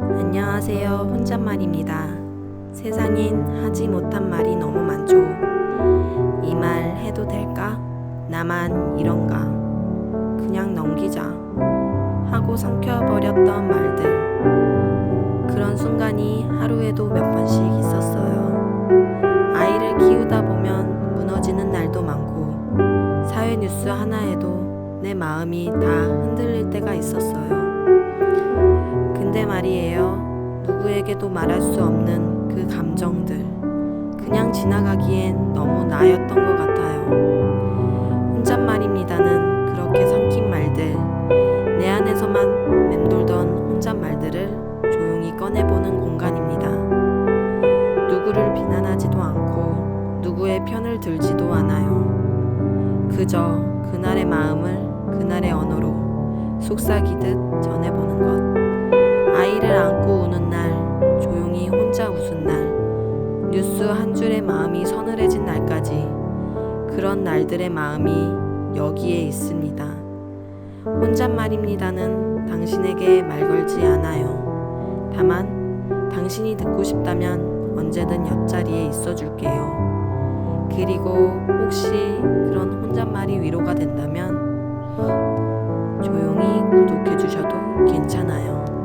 안녕하세요. 혼잣말입니다. 세상엔 하지 못한 말이 너무 많죠. 이 말 해도 될까? 나만 이런가? 그냥 넘기자. 하고 삼켜버렸던 말들. 그런 순간이 하루에도 몇 번씩 있었어요. 아이를 키우다 보면 무너지는 날도 많고, 사회 뉴스 하나에도 내 마음이 다 흔들릴 때가 있었어요. 말이에요. 누구에게도 말할 수 없는 그 감정들. 그냥 지나가기엔 너무 나였던 것 같아요. 혼잣말입니다는 그렇게 섞인 말들. 내 안에서만 맴돌던 혼잣말들을 조용히 꺼내보는 공간입니다. 누구를 비난하지도 않고 누구의 편을 들지도 않아요. 그저 그날의 마음을 그날의 언어로 속삭이듯 전해보는 것. 아이를 안고 우는 날, 조용히 혼자 웃은 날, 뉴스 한 줄의 마음이 서늘해진 날까지 그런 날들의 마음이 여기에 있습니다. 혼잣말입니다는 당신에게 말 걸지 않아요. 다만 당신이 듣고 싶다면 언제든 옆자리에 있어 줄게요. 그리고 혹시 그런 혼잣말이 위로가 된다면 조용히 구독해 주셔도 괜찮아요.